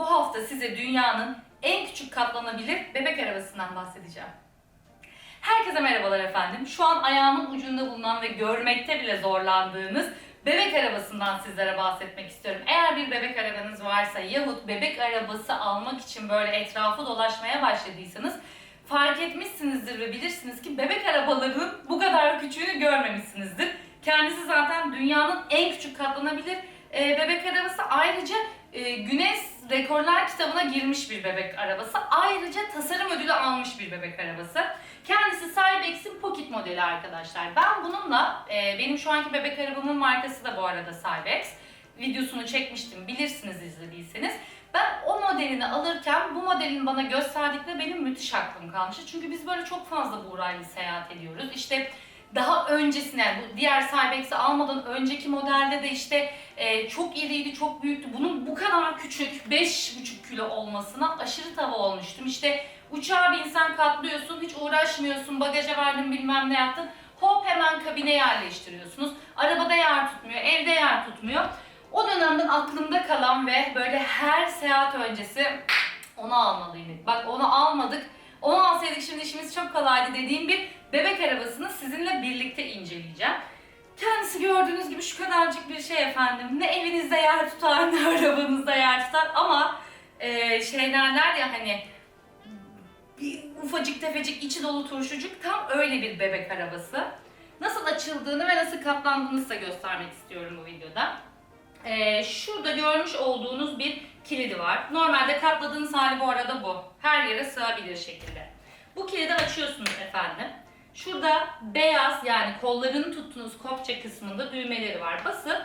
Bu hafta size dünyanın en küçük katlanabilir bebek arabasından bahsedeceğim. Herkese merhabalar efendim. Şu an ayağımın ucunda bulunan ve görmekte bile zorlandığınız bebek arabasından sizlere bahsetmek istiyorum. Eğer bir bebek arabanız varsa yahut bebek arabası almak için böyle etrafı dolaşmaya başladıysanız fark etmişsinizdir ve bilirsiniz ki bebek arabalarının bu kadar küçüğünü görmemişsinizdir. Kendisi zaten dünyanın en küçük katlanabilir e, bebek arabası. Ayrıca e, Guinness Rekorlar kitabına girmiş bir bebek arabası. Ayrıca tasarım ödülü almış bir bebek arabası. Kendisi Cybex'in Pocket modeli arkadaşlar. Ben bununla, e, benim şu anki bebek arabamın markası da bu arada Cybex. Videosunu çekmiştim bilirsiniz izlediyseniz. Ben o modelini alırken bu modelin bana gösterdikleri benim müthiş aklım kalmıştı. Çünkü biz böyle çok fazla Buğra'yla seyahat ediyoruz. İşte daha öncesine, bu diğer Cybex'i almadan önceki modelde de işte e, çok iriydi, çok büyüktü. Bunun bu kadar küçük, 5,5 kilo olmasına aşırı tava olmuştum. İşte uçağa binsen katlıyorsun, hiç uğraşmıyorsun, bagaja verdin bilmem ne yaptın. Hop hemen kabine yerleştiriyorsunuz. Arabada yer tutmuyor, evde yer tutmuyor. O dönemden aklımda kalan ve böyle her seyahat öncesi onu almalıydık. Bak onu almadık. Onu alsaydık şimdi işimiz çok kolaydı dediğim bir bebek arabasını sizinle birlikte inceleyeceğim. Kendisi gördüğünüz gibi şu kadarcık bir şey efendim. Ne evinizde yer tutar ne arabanızda yer tutar ama e, şey derler ya hani bir ufacık tefecik içi dolu turşucuk tam öyle bir bebek arabası. Nasıl açıldığını ve nasıl katlandığını size göstermek istiyorum bu videoda. Ee, şurada görmüş olduğunuz bir kilidi var. Normalde katladığınız hali bu arada bu. Her yere sığabilir şekilde. Bu kilidi açıyorsunuz efendim. Şurada beyaz yani kollarını tuttuğunuz kopça kısmında düğmeleri var. Basıp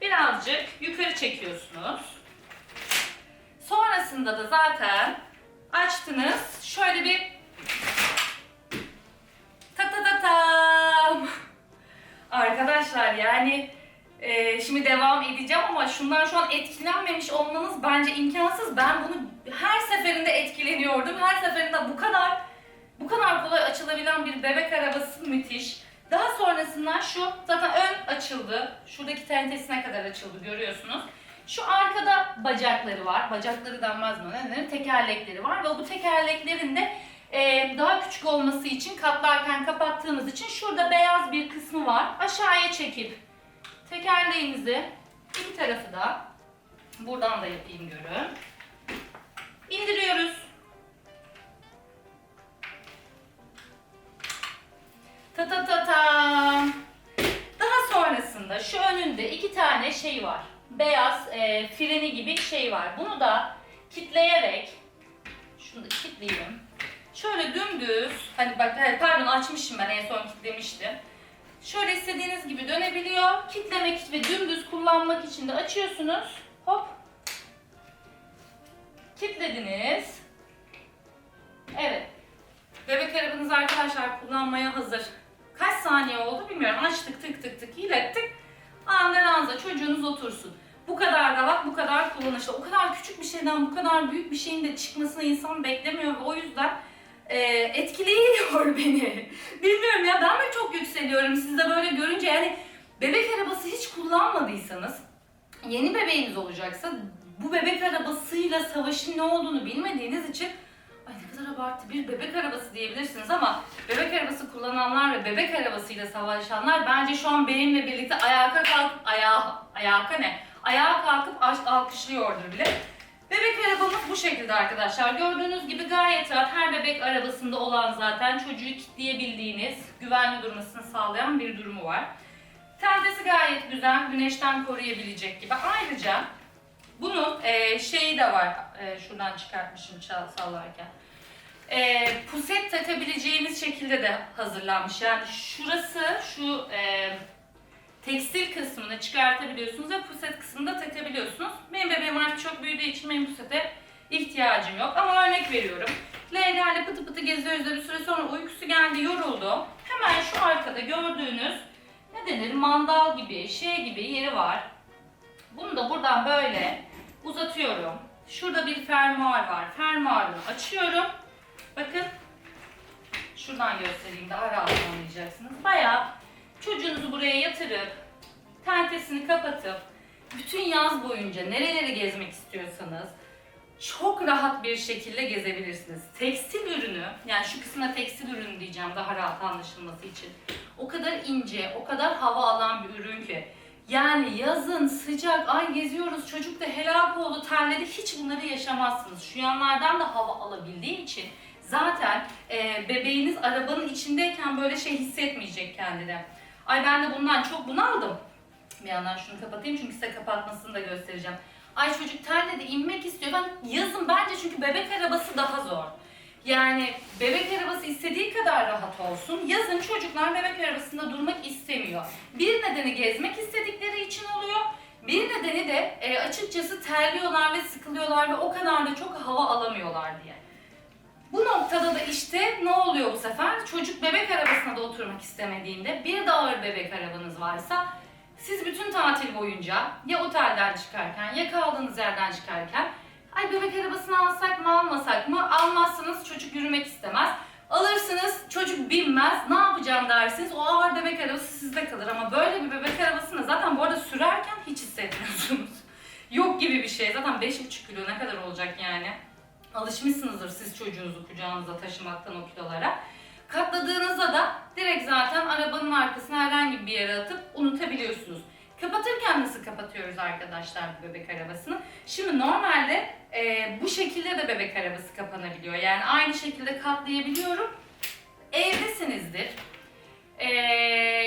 birazcık yukarı çekiyorsunuz. Sonrasında da zaten açtınız. Şöyle bir ta ta ta tam. Arkadaşlar yani e, şimdi devam edeceğim ama şundan şu an etkilenmemiş olmanız bence imkansız. Ben bunu her seferinde etkileniyordum. Her seferinde bu kadar bu kadar kolay açılabilen bir bebek arabası müthiş. Daha sonrasında şu zaten ön açıldı. Şuradaki tentesine kadar açıldı görüyorsunuz. Şu arkada bacakları var. Bacakları denmez mi? Ne? Tekerlekleri var ve bu tekerleklerin de e, daha küçük olması için katlarken kapattığınız için şurada beyaz bir kısmı var. Aşağıya çekip tekerleğinizi bir tarafı da buradan da yapayım görün. İndiriyoruz. Ta ta ta. Daha sonrasında şu önünde iki tane şey var. Beyaz e, freni gibi şey var. Bunu da kitleyerek şunu da kilitleyeyim. Şöyle dümdüz, hani bak hayır, pardon açmışım ben en son kitlemiştim. Şöyle istediğiniz gibi dönebiliyor. Kitlemek ve dümdüz kullanmak için de açıyorsunuz. Hop. Kitlediniz. Evet. Bebek arabanız arkadaşlar kullanmaya hazır. Kaç saniye oldu bilmiyorum. Açtık tık tık tık ilettik. Anda ranza çocuğunuz otursun. Bu kadar rahat, bu kadar kullanışlı. O kadar küçük bir şeyden bu kadar büyük bir şeyin de çıkmasını insan beklemiyor ve o yüzden e, etkileyiyor beni. Bilmiyorum ya ben de çok yükseliyorum siz de böyle görünce yani bebek arabası hiç kullanmadıysanız yeni bebeğiniz olacaksa bu bebek arabasıyla savaşın ne olduğunu bilmediğiniz için kadar abartı bir bebek arabası diyebilirsiniz ama bebek arabası kullananlar ve bebek arabasıyla savaşanlar bence şu an benimle birlikte ayağa kalkıp ayağa ayağa ne? Ayağa kalkıp alk- alkışlıyordur bile. Bebek arabamız bu şekilde arkadaşlar. Gördüğünüz gibi gayet rahat. Her bebek arabasında olan zaten çocuğu kilitleyebildiğiniz, güvenli durmasını sağlayan bir durumu var. Tentesi gayet güzel, güneşten koruyabilecek gibi. Ayrıca bunun e, şeyi de var. E, şuradan çıkartmışım çal sallarken. E, puset takabileceğiniz şekilde de hazırlanmış. Yani şurası şu e, tekstil kısmını çıkartabiliyorsunuz ve puset kısmını da takabiliyorsunuz. Benim bebeğim artık çok büyüdüğü için benim pusete ihtiyacım yok. Ama örnek veriyorum. Leyla pıtı pıtı geziyoruz bir süre sonra uykusu geldi, yoruldu. Hemen şu arkada gördüğünüz ne denir mandal gibi, şey gibi yeri var. Bunu da buradan böyle uzatıyorum. Şurada bir fermuar var. Fermuarını açıyorum. Bakın. Şuradan göstereyim daha rahat anlayacaksınız. Bayağı çocuğunuzu buraya yatırıp tentesini kapatıp bütün yaz boyunca nereleri gezmek istiyorsanız çok rahat bir şekilde gezebilirsiniz. Tekstil ürünü, yani şu kısmına tekstil ürünü diyeceğim daha rahat anlaşılması için. O kadar ince, o kadar hava alan bir ürün ki. Yani yazın sıcak, ay geziyoruz, çocuk da helak oldu, terledi, hiç bunları yaşamazsınız. Şu yanlardan da hava alabildiği için zaten e, bebeğiniz arabanın içindeyken böyle şey hissetmeyecek kendini. Ay ben de bundan çok bunaldım. Bir yandan şunu kapatayım çünkü size kapatmasını da göstereceğim. Ay çocuk terledi, inmek istiyor. Ben yazın bence çünkü bebek arabası daha zor. Yani bebek arabası istediği kadar rahat olsun. Yazın çocuklar bebek arabasında durmak istemiyor. Bir nedeni gezmek istedikleri için oluyor. Bir nedeni de e, açıkçası terliyorlar ve sıkılıyorlar ve o kadar da çok hava alamıyorlar diye. Bu noktada da işte ne oluyor bu sefer? Çocuk bebek arabasına da oturmak istemediğinde bir de ağır bebek arabanız varsa siz bütün tatil boyunca ya otelden çıkarken ya kaldığınız yerden çıkarken ay bebek arabasını alsak mı almasak mı almazsınız çocuk yürümek istemez. Alırsınız çocuk binmez ne yapacağım dersiniz o ağır bebek arabası sizde kalır ama böyle bir bebek arabasını zaten bu arada sürerken hiç hissetmiyorsunuz. Yok gibi bir şey zaten 5,5 kilo ne kadar olacak yani. Alışmışsınızdır siz çocuğunuzu kucağınıza taşımaktan o kilolara. Katladığınızda da direkt zaten arabanın arkasına herhangi bir yere atıp unutabiliyorsunuz. Kapatırken nasıl kapatıyoruz arkadaşlar bu bebek arabasını? Şimdi normalde e, bu şekilde de bebek arabası kapanabiliyor. Yani aynı şekilde katlayabiliyorum. Evdesinizdir. E,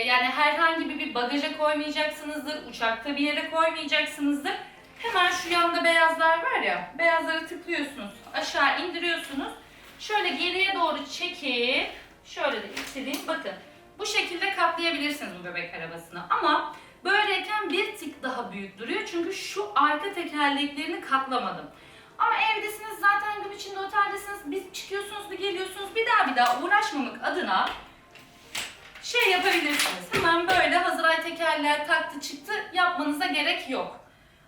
yani herhangi bir, bagaja koymayacaksınızdır, uçakta bir yere koymayacaksınızdır. Hemen şu yanda beyazlar var ya, beyazları tıklıyorsunuz, aşağı indiriyorsunuz. Şöyle geriye doğru çekip, şöyle de ittireyim, bakın. Bu şekilde katlayabilirsiniz bu bebek arabasını. Ama böyleyken bir tık daha büyük duruyor çünkü şu arka tekerleklerini katlamadım. Ama evdesiniz zaten gün içinde oteldesiniz, bir çıkıyorsunuz bir geliyorsunuz bir daha bir daha uğraşmamak adına şey yapabilirsiniz. Hemen böyle hazır ay tekerleğe taktı çıktı yapmanıza gerek yok.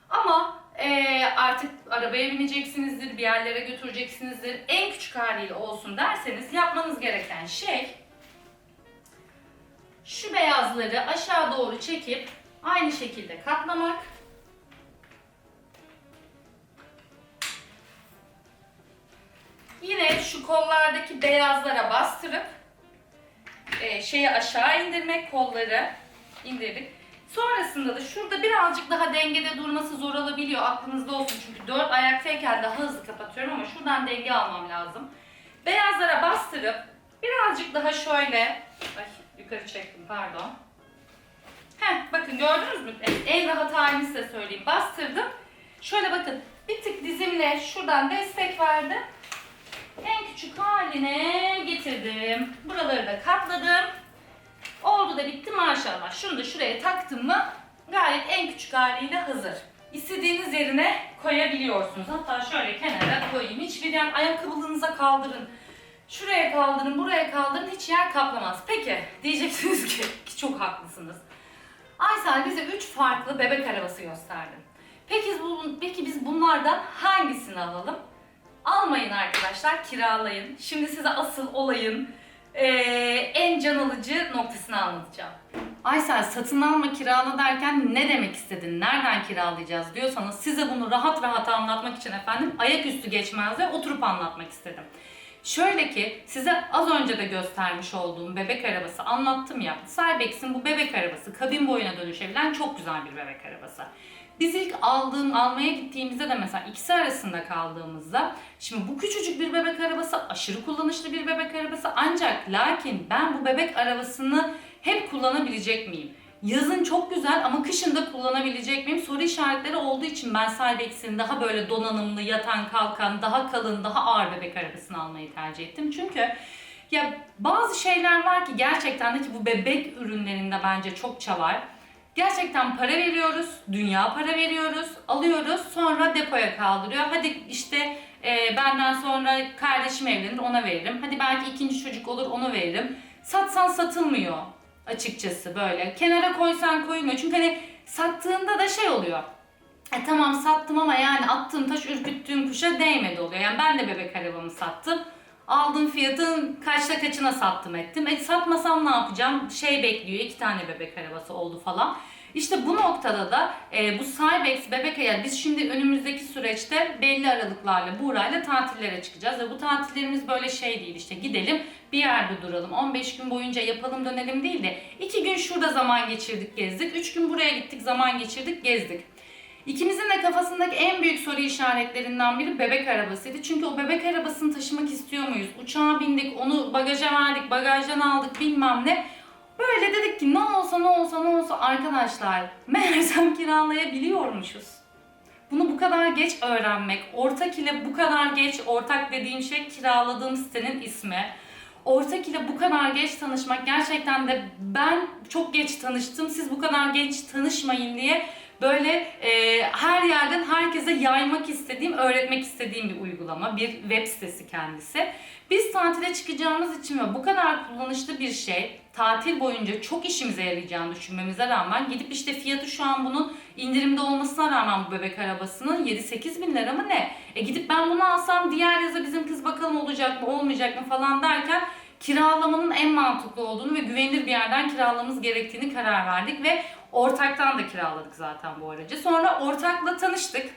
Ama eee, artık arabaya bineceksinizdir, bir yerlere götüreceksinizdir. En küçük haliyle olsun derseniz yapmanız gereken şey şu beyazları aşağı doğru çekip aynı şekilde katlamak. Yine şu kollardaki beyazlara bastırıp eee, şeyi aşağı indirmek, kolları indirdik. Sonrasında da şurada birazcık daha dengede durması zor olabiliyor. Aklınızda olsun çünkü dört ayaktayken daha hızlı kapatıyorum ama şuradan denge almam lazım. Beyazlara bastırıp birazcık daha şöyle ay yukarı çektim pardon. Heh bakın gördünüz mü? En rahat halini size söyleyeyim. Bastırdım. Şöyle bakın bir tık dizimle şuradan destek verdim. En küçük haline getirdim. Buraları da katladım. Oldu da bitti maşallah. Şunu da şuraya taktım mı gayet en küçük haliyle hazır. İstediğiniz yerine koyabiliyorsunuz. Hatta şöyle kenara koyayım. Hiçbir yer ayakkabılığınıza kaldırın. Şuraya kaldırın, buraya kaldırın. Hiç yer kaplamaz. Peki diyeceksiniz ki, ki çok haklısınız. Aysel bize 3 farklı bebek arabası gösterdi. Peki, peki biz bunlardan hangisini alalım? Almayın arkadaşlar, kiralayın. Şimdi size asıl olayın eee, en can alıcı noktasını anlatacağım. Aysel satın alma kirala derken ne demek istedin, nereden kiralayacağız diyorsanız size bunu rahat rahat anlatmak için efendim ayaküstü geçmezde oturup anlatmak istedim. Şöyle ki size az önce de göstermiş olduğum bebek arabası anlattım ya. Cybex'in bu bebek arabası kabin boyuna dönüşebilen çok güzel bir bebek arabası. Biz ilk aldığım, almaya gittiğimizde de mesela ikisi arasında kaldığımızda şimdi bu küçücük bir bebek arabası aşırı kullanışlı bir bebek arabası ancak lakin ben bu bebek arabasını hep kullanabilecek miyim? Yazın çok güzel ama kışın da kullanabilecek miyim? Soru işaretleri olduğu için ben Cybex'in daha böyle donanımlı, yatan, kalkan, daha kalın, daha ağır bebek arabasını almayı tercih ettim. Çünkü ya bazı şeyler var ki gerçekten de ki bu bebek ürünlerinde bence çokça var. Gerçekten para veriyoruz, dünya para veriyoruz, alıyoruz, sonra depoya kaldırıyor. Hadi işte e, benden sonra kardeşim evlenir ona veririm. Hadi belki ikinci çocuk olur ona veririm. Satsan satılmıyor açıkçası böyle. Kenara koysan koyulmuyor. Çünkü hani sattığında da şey oluyor. E tamam sattım ama yani attığım taş ürküttüğüm kuşa değmedi oluyor. Yani ben de bebek arabamı sattım. Aldığım fiyatın kaçta kaçına sattım ettim. E satmasam ne yapacağım? Şey bekliyor iki tane bebek arabası oldu falan. İşte bu noktada da e, bu Cybex bebek yani biz şimdi önümüzdeki süreçte belli aralıklarla Buğra'yla tatillere çıkacağız ve bu tatillerimiz böyle şey değil işte gidelim bir yerde duralım 15 gün boyunca yapalım dönelim değil de 2 gün şurada zaman geçirdik gezdik 3 gün buraya gittik zaman geçirdik gezdik. İkimizin de kafasındaki en büyük soru işaretlerinden biri bebek arabasıydı. Çünkü o bebek arabasını taşımak istiyor muyuz? Uçağa bindik, onu bagaja verdik, bagajdan aldık bilmem ne. Böyle dedik ki ne olsa ne olsa ne olsa arkadaşlar meğersem kiralayabiliyormuşuz. Bunu bu kadar geç öğrenmek, ortak ile bu kadar geç, ortak dediğim şey kiraladığım sitenin ismi. Ortak ile bu kadar geç tanışmak gerçekten de ben çok geç tanıştım, siz bu kadar geç tanışmayın diye böyle e, her yerden herkese yaymak istediğim, öğretmek istediğim bir uygulama, bir web sitesi kendisi. Biz tatile çıkacağımız için ve bu kadar kullanışlı bir şey, tatil boyunca çok işimize yarayacağını düşünmemize rağmen gidip işte fiyatı şu an bunun indirimde olmasına rağmen bu bebek arabasının 7-8 bin lira mı ne? E gidip ben bunu alsam diğer yaza bizim kız bakalım olacak mı olmayacak mı falan derken kiralamanın en mantıklı olduğunu ve güvenilir bir yerden kiralamamız gerektiğini karar verdik ve ortaktan da kiraladık zaten bu aracı. Sonra ortakla tanıştık.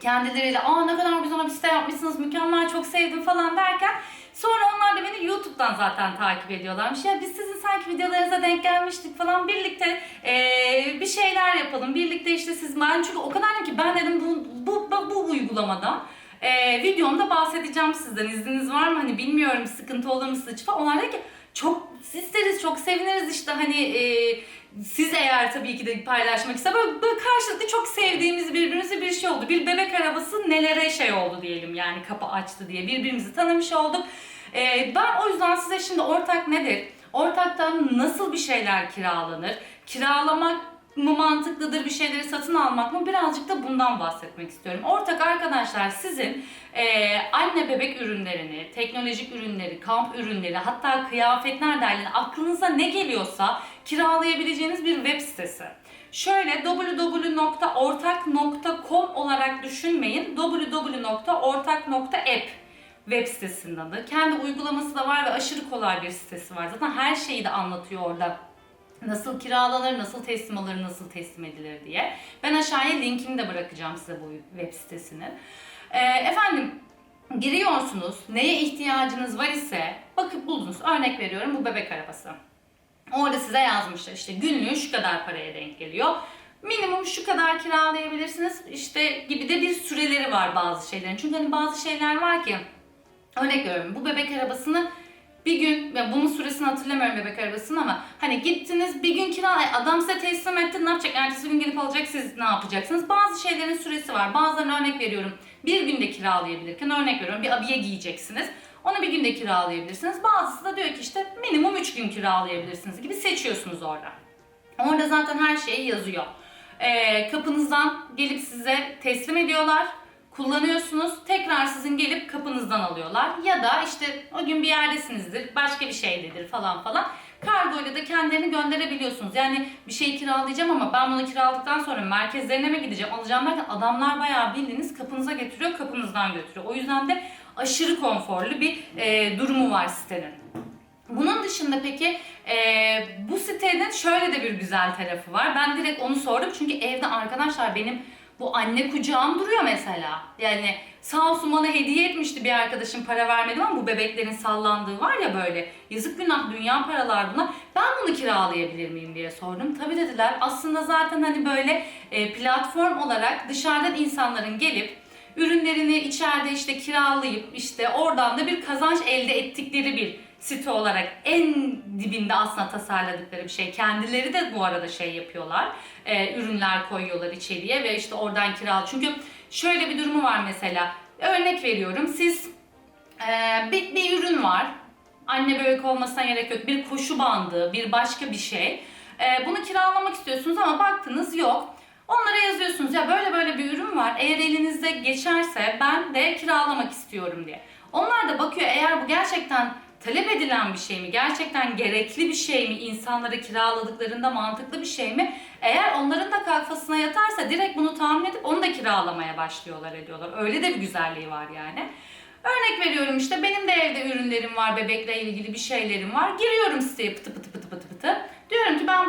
Kendileriyle aa ne kadar güzel bir site yapmışsınız mükemmel çok sevdim falan derken sonra onlar da beni YouTube'dan zaten takip ediyorlarmış. Ya biz sizin sanki videolarınıza denk gelmiştik falan birlikte eee, bir şeyler yapalım. Birlikte işte siz ben çünkü o kadar ki ben dedim bu bu bu, bu uygulamadan ee, videomda bahsedeceğim sizden. İzniniz var mı? Hani bilmiyorum sıkıntı olur mu falan. Onlar dedi ki çok isteriz, çok seviniriz işte hani e, siz eğer tabii ki de paylaşmak ister. Böyle, böyle karşılıklı çok sevdiğimiz birbirimize bir şey oldu. Bir bebek arabası nelere şey oldu diyelim yani kapı açtı diye birbirimizi tanımış olduk. Ee, ben o yüzden size şimdi ortak nedir? Ortaktan nasıl bir şeyler kiralanır? Kiralamak mı mantıklıdır bir şeyleri satın almak mı birazcık da bundan bahsetmek istiyorum. Ortak arkadaşlar sizin e, anne bebek ürünlerini, teknolojik ürünleri, kamp ürünleri hatta kıyafetler derlerini aklınıza ne geliyorsa kiralayabileceğiniz bir web sitesi. Şöyle www.ortak.com olarak düşünmeyin. www.ortak.app web sitesinin adı. Kendi uygulaması da var ve aşırı kolay bir sitesi var. Zaten her şeyi de anlatıyor orada nasıl kiralanır, nasıl teslim alır, nasıl teslim edilir diye. Ben aşağıya linkini de bırakacağım size bu web sitesinin. Ee, efendim giriyorsunuz, neye ihtiyacınız var ise bakıp buldunuz. Örnek veriyorum bu bebek arabası. Orada size yazmışlar işte günlüğü şu kadar paraya denk geliyor. Minimum şu kadar kiralayabilirsiniz işte gibi de bir süreleri var bazı şeylerin. Çünkü hani bazı şeyler var ki örnek veriyorum bu bebek arabasını bir gün, ya bunun süresini hatırlamıyorum bebek arabasının ama hani gittiniz bir gün kira, adam size teslim etti ne yapacak? Ertesi gün gelip alacak siz ne yapacaksınız? Bazı şeylerin süresi var. Bazılarını örnek veriyorum. Bir günde kiralayabilirken örnek veriyorum bir abiye giyeceksiniz. Onu bir günde kiralayabilirsiniz. Bazısı da diyor ki işte minimum 3 gün kiralayabilirsiniz gibi seçiyorsunuz orada. Orada zaten her şey yazıyor. Ee, kapınızdan gelip size teslim ediyorlar kullanıyorsunuz. Tekrar sizin gelip kapınızdan alıyorlar. Ya da işte o gün bir yerdesinizdir, başka bir şeydedir falan falan. Kargoyla da kendilerini gönderebiliyorsunuz. Yani bir şey kiralayacağım ama ben bunu kiraladıktan sonra merkezlerine mi gideceğim, alacağım derken adamlar bayağı bildiğiniz kapınıza getiriyor, kapınızdan götürüyor. O yüzden de aşırı konforlu bir e, durumu var sitenin. Bunun dışında peki e, bu sitenin şöyle de bir güzel tarafı var. Ben direkt onu sordum çünkü evde arkadaşlar benim bu anne kucağım duruyor mesela. Yani sağ olsun bana hediye etmişti bir arkadaşım para vermedim ama bu bebeklerin sallandığı var ya böyle. Yazık günah dünya paralar buna. Ben bunu kiralayabilir miyim diye sordum. Tabii dediler. Aslında zaten hani böyle e, platform olarak dışarıdan insanların gelip ürünlerini içeride işte kiralayıp işte oradan da bir kazanç elde ettikleri bir site olarak en dibinde aslında tasarladıkları bir şey. Kendileri de bu arada şey yapıyorlar. E, ürünler koyuyorlar içeriye ve işte oradan kiral. Çünkü şöyle bir durumu var mesela. Örnek veriyorum siz e, bir, bir ürün var. Anne bebek olmasına gerek yok. Bir koşu bandı, bir başka bir şey. E, bunu kiralamak istiyorsunuz ama baktınız yok. Onlara yazıyorsunuz ya böyle böyle bir ürün var. Eğer elinizde geçerse ben de kiralamak istiyorum diye. Onlar da bakıyor eğer bu gerçekten talep edilen bir şey mi? Gerçekten gerekli bir şey mi? İnsanlara kiraladıklarında mantıklı bir şey mi? Eğer onların da kafasına yatarsa direkt bunu tahmin edip onu da kiralamaya başlıyorlar ediyorlar. Öyle de bir güzelliği var yani. Örnek veriyorum işte benim de evde ürünlerim var, bebekle ilgili bir şeylerim var. Giriyorum siteye pıtı pıtı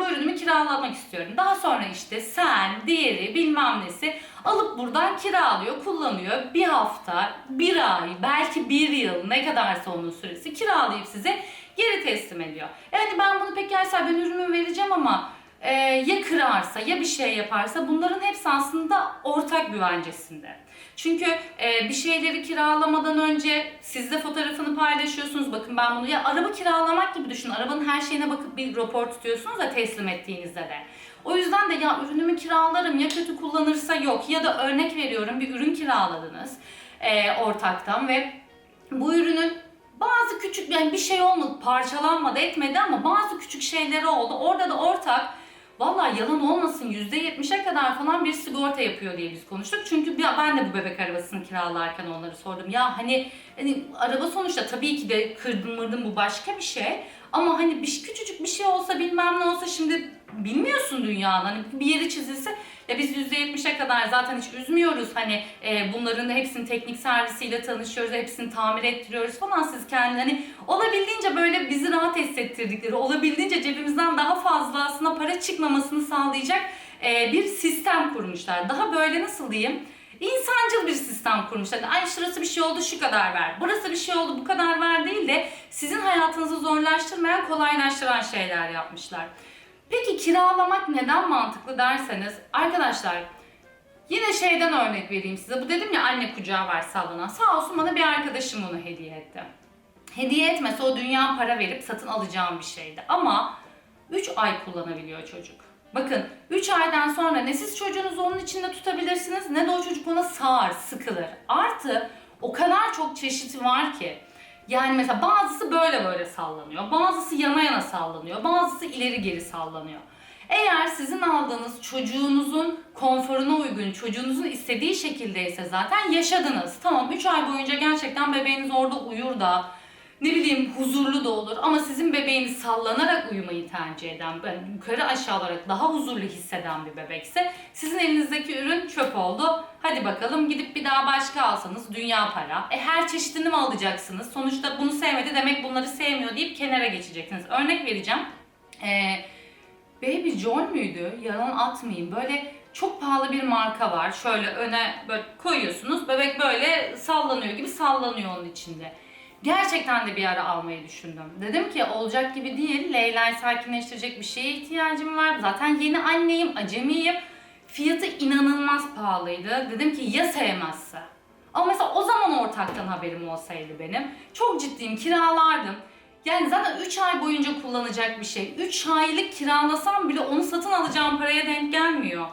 bu ürünümü kiralamak istiyorum. Daha sonra işte sen, diğeri, bilmem nesi alıp buradan kiralıyor, kullanıyor. Bir hafta, bir ay, belki bir yıl ne kadarsa onun süresi kiralayıp size geri teslim ediyor. Yani ben bunu peki Aysel ben ürünümü vereceğim ama e, ya kırarsa ya bir şey yaparsa bunların hepsi aslında ortak güvencesinde. Çünkü e, bir şeyleri kiralamadan önce siz de fotoğrafını paylaşıyorsunuz. Bakın ben bunu ya araba kiralamak gibi düşünün. Arabanın her şeyine bakıp bir rapor tutuyorsunuz da teslim ettiğinizde de. O yüzden de ya ürünümü kiralarım ya kötü kullanırsa yok ya da örnek veriyorum bir ürün kiraladınız e, ortaktan ve bu ürünün bazı küçük yani bir şey olmadı parçalanmadı etmedi ama bazı küçük şeyleri oldu. Orada da ortak Vallahi yalan olmasın %70'e kadar falan bir sigorta yapıyor diye biz konuştuk. Çünkü ben de bu bebek arabasını kiralarken onları sordum. Ya hani, hani araba sonuçta tabii ki de kırdım mırdım bu başka bir şey. Ama hani bir küçücük bir şey olsa bilmem ne olsa şimdi bilmiyorsun dünyanın. Hani bir yeri çizilse ya biz %70'e kadar zaten hiç üzmüyoruz. Hani e, bunların hepsinin teknik servisiyle tanışıyoruz, hepsini tamir ettiriyoruz falan. Siz kendi hani olabildiğince böyle bizi rahat hissettirdikleri, olabildiğince cebimizden daha fazla aslında para çıkmamasını sağlayacak e, bir sistem kurmuşlar. Daha böyle nasıl diyeyim? İnsancıl bir sistem kurmuşlar. Ay şurası bir şey oldu şu kadar ver. Burası bir şey oldu bu kadar ver değil de sizin hayatınızı zorlaştırmayan kolaylaştıran şeyler yapmışlar. Peki kiralamak neden mantıklı derseniz arkadaşlar yine şeyden örnek vereyim size. Bu dedim ya anne kucağı var sallanan. Sağ olsun bana bir arkadaşım bunu hediye etti. Hediye etmese o dünya para verip satın alacağım bir şeydi. Ama 3 ay kullanabiliyor çocuk. Bakın 3 aydan sonra ne siz çocuğunuzu onun içinde tutabilirsiniz ne de o çocuk ona sağır, sıkılır. Artı o kadar çok çeşidi var ki. Yani mesela bazısı böyle böyle sallanıyor, bazısı yana yana sallanıyor, bazısı ileri geri sallanıyor. Eğer sizin aldığınız çocuğunuzun konforuna uygun, çocuğunuzun istediği şekildeyse zaten yaşadınız. Tamam 3 ay boyunca gerçekten bebeğiniz orada uyur da ne bileyim huzurlu da olur ama sizin bebeğiniz sallanarak uyumayı tercih eden, yani yukarı aşağı olarak daha huzurlu hisseden bir bebekse sizin elinizdeki ürün çöp oldu. Hadi bakalım gidip bir daha başka alsanız dünya para. E her çeşidini mi alacaksınız? Sonuçta bunu sevmedi demek bunları sevmiyor deyip kenara geçeceksiniz. Örnek vereceğim. Eee Baby John müydü? Yalan atmayayım. Böyle çok pahalı bir marka var. Şöyle öne böyle koyuyorsunuz. Bebek böyle sallanıyor gibi sallanıyor onun içinde. Gerçekten de bir ara almayı düşündüm. Dedim ki olacak gibi değil. Leyla'yı sakinleştirecek bir şeye ihtiyacım var. Zaten yeni anneyim, acemiyim. Fiyatı inanılmaz pahalıydı. Dedim ki ya sevmezse? Ama mesela o zaman ortaktan haberim olsaydı benim. Çok ciddiyim kiralardım. Yani zaten 3 ay boyunca kullanacak bir şey. 3 aylık kiralasam bile onu satın alacağım paraya denk gelmiyor.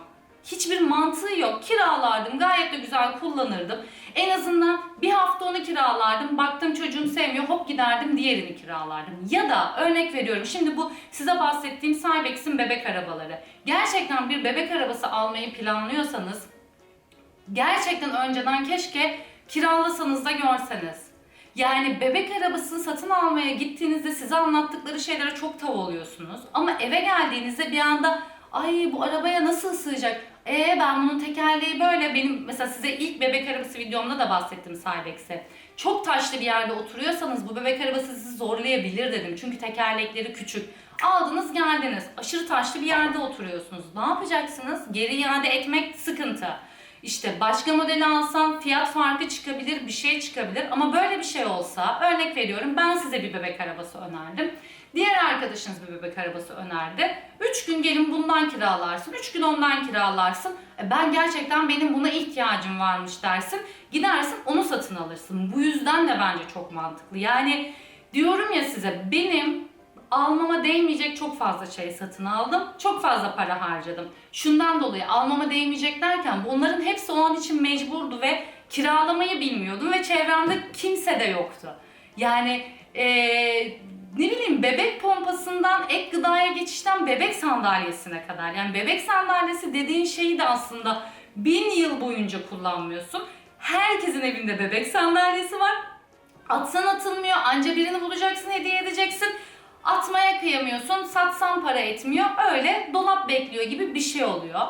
Hiçbir mantığı yok. Kiralardım, gayet de güzel kullanırdım. En azından bir hafta onu kiralardım. Baktım çocuğum sevmiyor, hop giderdim diğerini kiralardım. Ya da örnek veriyorum. Şimdi bu size bahsettiğim Cybex'in bebek arabaları. Gerçekten bir bebek arabası almayı planlıyorsanız gerçekten önceden keşke kiralasanız da görseniz. Yani bebek arabasını satın almaya gittiğinizde size anlattıkları şeylere çok tav oluyorsunuz. Ama eve geldiğinizde bir anda ay bu arabaya nasıl sığacak? Ee ben bunun tekerleği böyle benim mesela size ilk bebek arabası videomda da bahsettim Cybex'e. Çok taşlı bir yerde oturuyorsanız bu bebek arabası sizi zorlayabilir dedim. Çünkü tekerlekleri küçük. Aldınız geldiniz. Aşırı taşlı bir yerde oturuyorsunuz. Ne yapacaksınız? Geri iade etmek sıkıntı. İşte başka modeli alsam fiyat farkı çıkabilir, bir şey çıkabilir. Ama böyle bir şey olsa, örnek veriyorum ben size bir bebek arabası önerdim. Diğer arkadaşınız bir bebek arabası önerdi. 3 gün gelin bundan kiralarsın, 3 gün ondan kiralarsın. E ben gerçekten benim buna ihtiyacım varmış dersin. Gidersin onu satın alırsın. Bu yüzden de bence çok mantıklı. Yani diyorum ya size benim almama değmeyecek çok fazla şey satın aldım. Çok fazla para harcadım. Şundan dolayı almama değmeyecek derken bunların hepsi o an için mecburdu ve kiralamayı bilmiyordum ve çevremde kimse de yoktu. Yani eee, ne bileyim bebek pompasından ek gıdaya geçişten bebek sandalyesine kadar. Yani bebek sandalyesi dediğin şeyi de aslında bin yıl boyunca kullanmıyorsun. Herkesin evinde bebek sandalyesi var. Atsan atılmıyor. Anca birini bulacaksın, hediye edeceksin. Atmaya kıyamıyorsun. Satsan para etmiyor. Öyle dolap bekliyor gibi bir şey oluyor.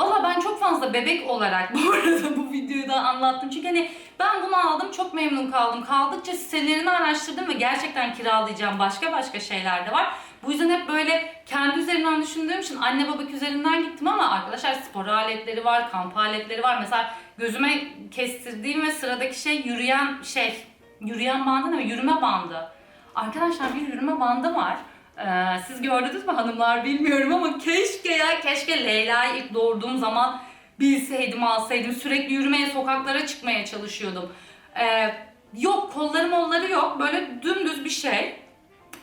Valla ben çok fazla bebek olarak bu arada bu videoyu da anlattım. Çünkü hani ben bunu aldım çok memnun kaldım. Kaldıkça sitelerini araştırdım ve gerçekten kiralayacağım başka başka şeyler de var. Bu yüzden hep böyle kendi üzerinden düşündüğüm için anne babak üzerinden gittim ama arkadaşlar spor aletleri var, kamp aletleri var. Mesela gözüme kestirdiğim ve sıradaki şey yürüyen şey, yürüyen bandı ne? Yürüme bandı. Arkadaşlar bir yürüme bandı var. Ee, siz gördünüz mü hanımlar bilmiyorum ama keşke ya keşke Leyla'yı ilk doğurduğum zaman bilseydim alsaydım. Sürekli yürümeye sokaklara çıkmaya çalışıyordum. Ee, yok kolları molları yok böyle dümdüz bir şey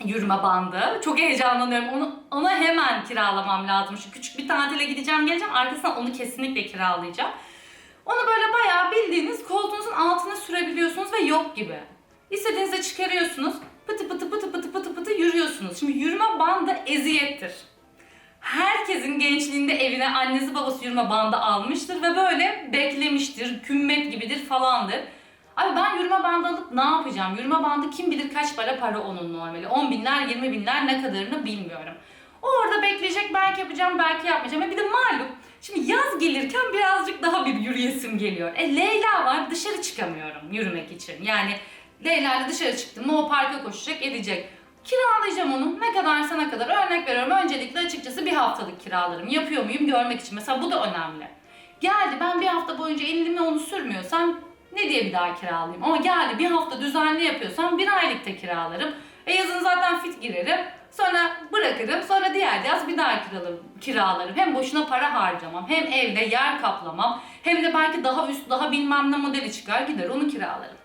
yürüme bandı. Çok heyecanlanıyorum. Onu ona hemen kiralamam lazım. Şu küçük bir tatile gideceğim geleceğim. Arkasından onu kesinlikle kiralayacağım. Onu böyle bayağı bildiğiniz koltuğunuzun altına sürebiliyorsunuz ve yok gibi. İstediğinizde çıkarıyorsunuz. Pıtı pıtı pıtı yürüyorsunuz. Şimdi yürüme bandı eziyettir. Herkesin gençliğinde evine annesi babası yürüme bandı almıştır ve böyle beklemiştir, kümmet gibidir falandır. Abi ben yürüme bandı alıp ne yapacağım? Yürüme bandı kim bilir kaç para para onun normali. 10 binler, 20 binler ne kadarını bilmiyorum. O orada bekleyecek belki yapacağım belki yapmayacağım. E bir de malum şimdi yaz gelirken birazcık daha bir yürüyesim geliyor. E Leyla var dışarı çıkamıyorum yürümek için. Yani Leyla ile dışarı çıktım o parka koşacak edecek. Kiralayacağım onu. Ne kadarsa ne kadar. Örnek veriyorum. Öncelikle açıkçası bir haftalık kiralarım. Yapıyor muyum görmek için. Mesela bu da önemli. Geldi ben bir hafta boyunca elimi onu sürmüyorsam ne diye bir daha kiralayayım? Ama geldi bir hafta düzenli yapıyorsam bir aylıkta kiralarım. E yazın zaten fit girerim. Sonra bırakırım. Sonra diğer yaz bir daha kiralarım. kiralarım. Hem boşuna para harcamam. Hem evde yer kaplamam. Hem de belki daha üst daha bilmem ne modeli çıkar gider onu kiralarım.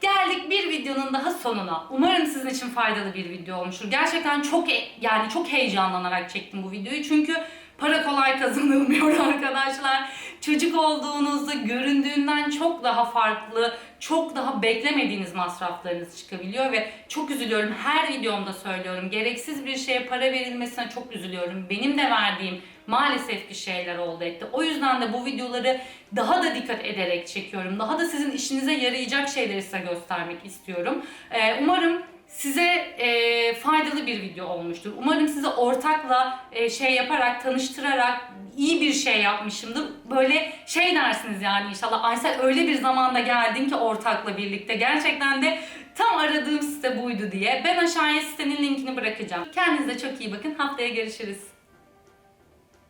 Geldik bir videonun daha sonuna. Umarım sizin için faydalı bir video olmuştur. Gerçekten çok e- yani çok heyecanlanarak çektim bu videoyu. Çünkü para kolay kazanılmıyor arkadaşlar. Çocuk olduğunuzda göründüğünden çok daha farklı, çok daha beklemediğiniz masraflarınız çıkabiliyor ve çok üzülüyorum. Her videomda söylüyorum. Gereksiz bir şeye para verilmesine çok üzülüyorum. Benim de verdiğim maalesef ki şeyler oldu etti. O yüzden de bu videoları daha da dikkat ederek çekiyorum. Daha da sizin işinize yarayacak şeyleri size göstermek istiyorum. Ee, umarım size e, faydalı bir video olmuştur. Umarım size ortakla e, şey yaparak, tanıştırarak iyi bir şey yapmışımdır. Böyle şey dersiniz yani inşallah Aysel öyle bir zamanda geldin ki ortakla birlikte. Gerçekten de tam aradığım site buydu diye. Ben aşağıya sitenin linkini bırakacağım. Kendinize çok iyi bakın. Haftaya görüşürüz.